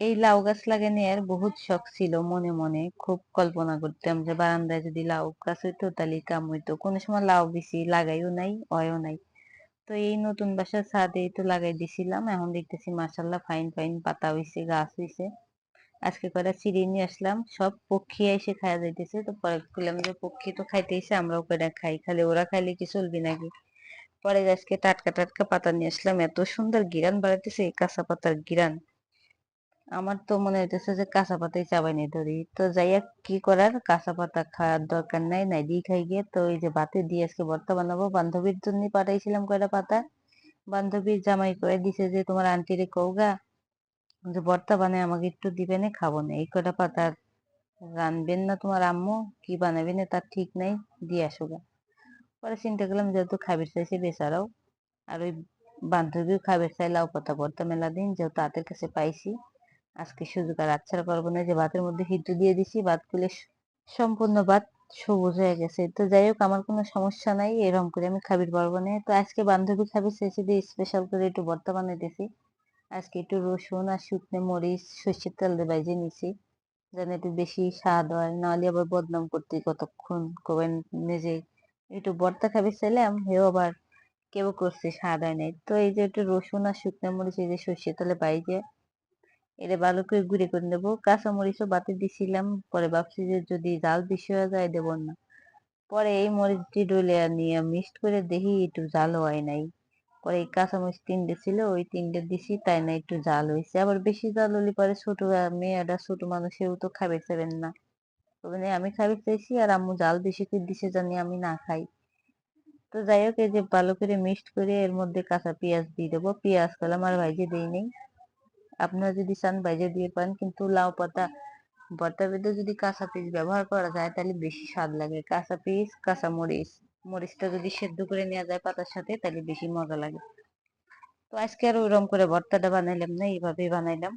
এই লাউ গাছ লাগানি বহুত শখ ছিল মনে মনে। খুব কল্পনা করতাম যে বারান্দায় যদি লাউ গাছ হইতো তাহলে কাম হইতো। কোনো সময় লাউ বেশি লাগাইও নাই অয়ও নাই। তো এই নতুন বাসার ছাদে তো লাগাই দিছিলাম, এখন দেখতেছি মাসাল্লাহ ফাইন ফাইন পাতা হইছে, গাছ হইছে। আজকে কয়টা চিড়ি নিয়ে আসলাম, সব পক্ষী এসে খাওয়া যাইতেছে। তো পরে বললাম যে পক্ষী তো খাইতে এসে আমরাও কয়টা খাই, খালি ওরা খাইলে কি চলবি নাকি? পরে আজকে টাটকা টাটকা পাতা নিয়ে আসলাম, এত সুন্দর গিরান বাড়াইতেছে কাঁচা পাতার গিরান। আমার তো মনে হইতেছে যে কাঁচা পাতাই চাবাই নিয়ে ধরি। তো যাই হোক কি করার? কাঁচা পাতা খাওয়ার দরকার নাই নাই দিয়ে খাই গিয়ে। তো এই যে ভাতে দিয়ে আজকে ভর্তা বানাবো, বান্ধবীর জন্য পাঠাইছিলাম কয়টা পাতা। বান্ধবীর জামাই করে দিছে যে, তোমার আন্টিরে কৌগা যে ভর্তা বানায় আমাকে একটু দিবে না, খাব না। এই কয়টা পাতা রানবেন না তোমার আম্মু, কি বানাবে না তার ঠিক নাই, দিয়ে আসো গা। পরে চিন্তা করলাম যেহেতু খাবির চাইছে বেচারাও, আর ওই বান্ধবীও খাবির চাই লাউ পাতা ভর্তা মেলা দিন, যেহেতু হাতের কাছে পাইছি। আজকে সুযোগ আর আচ্ছাড়া করব না যে ভাতের মধ্যে হিটু দিয়ে দিছি, ভাত গুলে সম্পূর্ণ ভাত সবুজ হয়ে গেছে। তো যাই হোক, আমার কোনো সমস্যা নাই, এরকম করে আমি খাবির পারব না তো আজকে বান্ধবী খাবির চাইছে দিয়ে স্পেশাল করে একটু ভর্তা বানাইতেছি। আজকে একটু রসুন আর শুকনো মরিচ, সর্ষের তেল দিয়ে বাইজে নিছি, যেন একটু বেশি স্বাদ হয়, নাহলে আবার বদনাম করতে কতক্ষণ করবেন নিজে। একটু ভর্তা খাবি চাইলাম, হেও আবার কেউ করছে, স্বাদ হয় নাই। তো এই যে একটু রসুন আর শুকনো মরিচ, এই যে সর্ষের তেলে বাইজে এটা ভালো করে গুঁড়ে করে নেব। কাঁচামরিচও বাতি দিছিলাম, পরে ভাবছি যে যদি জাল বেশি হয়ে যায় দেবো না। পরে এই মরিচটি ডলে নিয়ে মিক্সড করে দেখি একটু জাল হয় নাই। পরে এই কাঁচামরিচ তিনটে ছিল, ওই তিনটে দিছি, তাই না একটু জাল হয়েছে। আবার বেশি জাল হলে পরে ছোট মেয়েটা ছোট মানুষেও তো খাবে চাবেন না। মানে আমি খাবে চাইছি, আর আম্মু জাল বেশি করে দিছে জানি আমি না খাই। তো যাই হোক, এই যে ভালো করে মিক্সড করে এর মধ্যে কাঁচা পেঁয়াজ দিয়ে দেবো। পেঁয়াজ কলাম আর ভাইজে দিই নেই। আপনারা যদি চান বাইজে দিয়ে পান কিন্তু লাউ পাতা, ভর্তা বেঁধে যদি কাঁচা পিস ব্যবহার করা যায়, তাহলে বেশি স্বাদ লাগে। কাঁচা পিস কাঁচা মরিচ, মরিচটা যদি সেদ্ধ করে নেওয়া যায় পাতার সাথে, তাহলে বেশি মজা লাগে। তো আজকে আর ওইরকম করে ভর্তাটা বানাইলাম না, এইভাবেই বানাইলাম।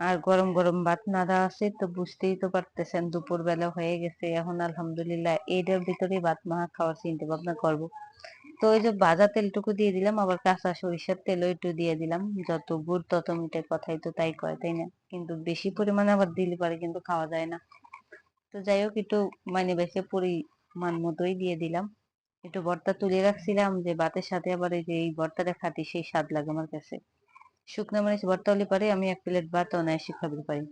আর গরম গরম ভাত নাড়া আছে, তো বুঝতেই তো পারতেছেন দুপুর বেলা হয়ে গেছে। এখন আলহামদুলিল্লাহ, এইটার ভিতরে ভাত মাখা খাওয়ার চিন্তা ভাবনা করব। তো ওই যে ভাজা তেলটুকু দিয়ে দিলাম, আবার কাঁচা সরিষার তেলও একটু দিয়ে দিলাম। যত গুড়, তত মিটে কথাই তো তাই কয়, তাই না? কিন্তু বেশি পরিমাণে আবার দিলে পারে কিন্তু খাওয়া যায় না। তো যাই হোক, একটু মানে বেশি পরিমাণ মতোই দিয়ে দিলাম। একটু ভর্তা তুলে রাখছিলাম যে ভাতের সাথে আবার এই যে এই ভর্তাটা খাতি সেই স্বাদ লাগে আমার কাছে। শুকনো মরিচ ভর্তা হলে পারে আমি এক প্লেট ভাত অনায়াসে খাবে পারি।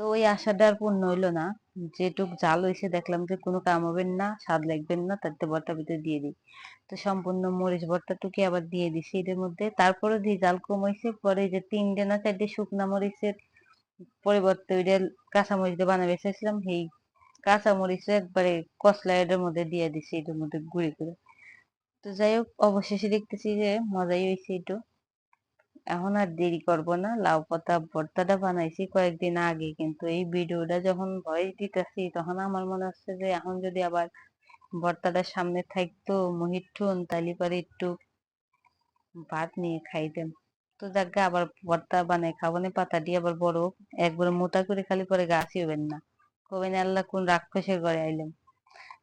তো ওই আশাটা আর পূর্ণ হইল না। যেটুক জাল হয়েছে দেখলাম যে কোনো কাম হবেন না, স্বাদ লাগবেন না তাতে ভর্তা ভিতরে দিয়ে দিই। তো সম্পূর্ণ মরিচ ভর্তাটুকু আবার দিয়ে দিছি এদের মধ্যে। তারপরে দিয়ে জাল কম হয়েছে পরে যে তিনটে না চারটে শুকনা মরিচের পরিবর্তে ওইটা কাঁচা মরিচ দিয়ে বানাবে চাইছিলাম সেই কাঁচা মরিচ একবারে কসলা এটার মধ্যে দিয়ে দিছি এটার মধ্যে গুঁড়ি করে। তো যাই হোক, অবশেষে দেখতেছি যে মজাই হয়েছে একটু এখন আর দেরি করব না। লাউ পাতা, ভর্তাটা বানাইছি কয়েকদিন আগে। কিন্তু এই ভিডিওটা যখন ভয়েস দিতেছি, তখন আমার মনে হচ্ছে যে এখন যদি আবার ভর্তাটা সামনে থাকতো মহিঠুন তাহলে পরে একটু ভাত নিয়ে খাইতেন। তো যাকে আবার ভর্তা বানাই খাব না, পাতা দিয়ে আবার বড় একবার মোটা করে খালি পরে গাছই হবেন না। কবেন আল্লাহ কোন রাক্ষসের ঘরে আইলাম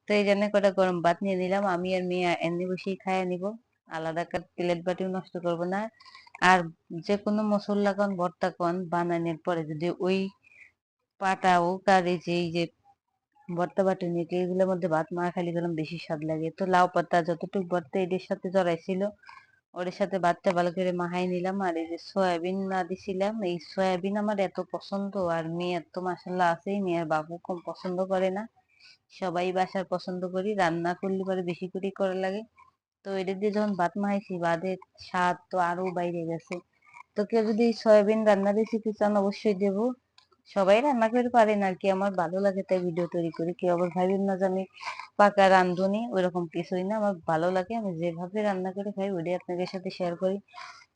তো এই জন্য কটা গরম ভাত নিয়ে নিলাম। আমি আর মেয়ে এমনি বসেই খাইয়া নিব। আলাদা প্লেট বাটিও নষ্ট করব না। আর যে কোনো মশলা কন, ভর্তা কন বানানোর পরে যদি ওই পাটা হোক আর এই যে এই যে ভর্তা বাটি নিয়ে এগুলোর মধ্যে ভাত মা খালি গেলাম বেশি স্বাদ লাগে। তো লাউ পাতা যতটুকু ভর্তা এদের সাথে জড়াইছিল ওর সাথে ভাতটা ভালো করে মাহাই নিলাম। আর এই যে সয়াবিন না দিছিলাম, এই সয়াবিন আমার এত পছন্দ, আর মেয়ের তো মাসাল্লাহ আছেই মেয়ের বাবু কম পছন্দ করে না। সবাই বাসার পছন্দ করি, রান্না করলে পরে বেশি করে করা লাগে। তো এটা দিয়ে যখন ভাত মাখাইছি, ভাতের স্বাদ তো আরও বাইরে গেছে। তো কেউ যদি সয়াবিন রান্না রেসিপি চান, অবশ্যই দেবো। সবাই রান্না করে পারেন আর কি, আমার ভালো লাগে তাই ভিডিও তৈরি করি। কেউ আবার ভাবেন না যে আমি পাকা রান্ধুনি, ওইরকম কিছুই না। আমার ভালো লাগে, আমি যেভাবে রান্না করে খাই, ওইটাই আপনাদের সাথে শেয়ার করি।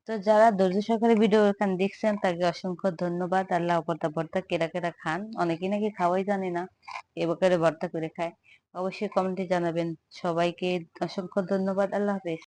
তো যারা ধৈর্য সহকারে ভিডিও এখানে দেখছেন, তাকে অসংখ্য ধন্যবাদ। আল্লাহ ভর্তা ভর্তা কেরা কেরা খান অনেকে নাকি খাওয়াই জানে না এবারে ভর্তা করে খায়। অবশ্যই কমেন্টে জানাবেন। সবাইকে অসংখ্য ধন্যবাদ। আল্লাহ হাফেজ।